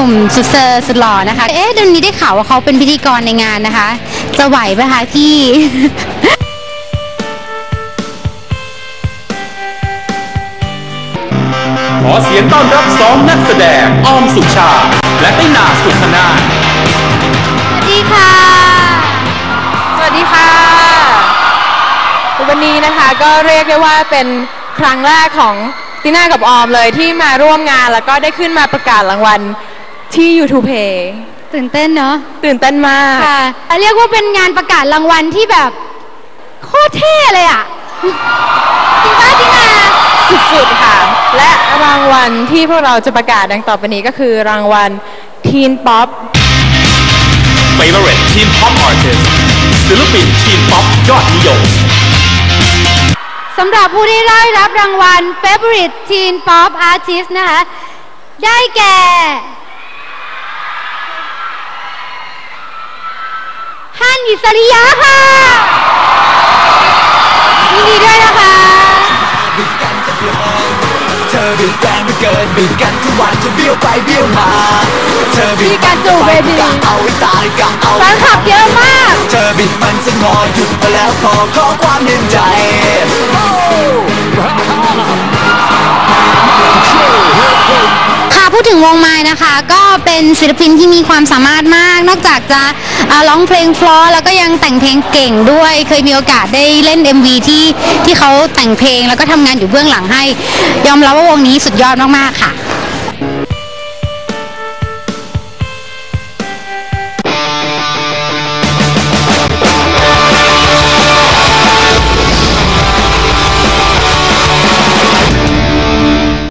นุ่มสุดเซอร์สุดหล่อนะคะ เอ๊ะเดือนนี้ได้ข่าวว่าเขาเป็นพิธีกรในงานนะคะ จะไหวไหมคะพี่ ขอเสียงต้อนรับสองนักแสดงออมสุชา และตินาสุขนาถสวัสดีค่ะ สวัสดีค่ะ วันนี้นะคะก็เรียกได้ว่าเป็นครั้งแรกของติน่ากับออมเลยที่มาร่วมงานแล้วก็ได้ขึ้นมาประกาศรางวัล ที่ YouTube Pay ตื่นเต้นเนาะตื่นเต้นมากค่ะ เรียกว่าเป็นงานประกาศรางวัลที่แบบโคตรเท่เลยอะ จริงป้าจริงอะ สุดๆค่ะ และรางวัลที่พวกเราจะประกาศดังต่อไปนี้ก็คือรางวัล Teen Pop Favorite Teen Pop Artist ศิลปินทีนป๊อปยอดนิยม สำหรับผู้ที่ได้รับรางวัล Favorite Teen Pop Artist นะคะ ได้แก่ นอิสริยะค่ะยินดีด้วยนะคะเธอบีบแรงไม่เกินบีบกันทุกวันจะเบี้ยวไปเบี้ยวมา เธอบีบมีการจูบเวทีกะเอาไว้ตายกะเอาแฟนคลับเยอะมาก เธอบิดมันจะงอหยุดไปแล้วพอขอความเห็นใจ ถึงวงไม้นะคะ ก็เป็นศิลปินที่มีความสามารถมาก นอกจากจะร้องเพลงฟลอแล้วก็ยังแต่งเพลงเก่งด้วย เคยมีโอกาสได้เล่น MV ที่ที่เขาแต่งเพลงแล้วก็ทำงานอยู่เบื้องหลังให้ ยอมรับว่าวงนี้สุดยอดมากๆค่ะ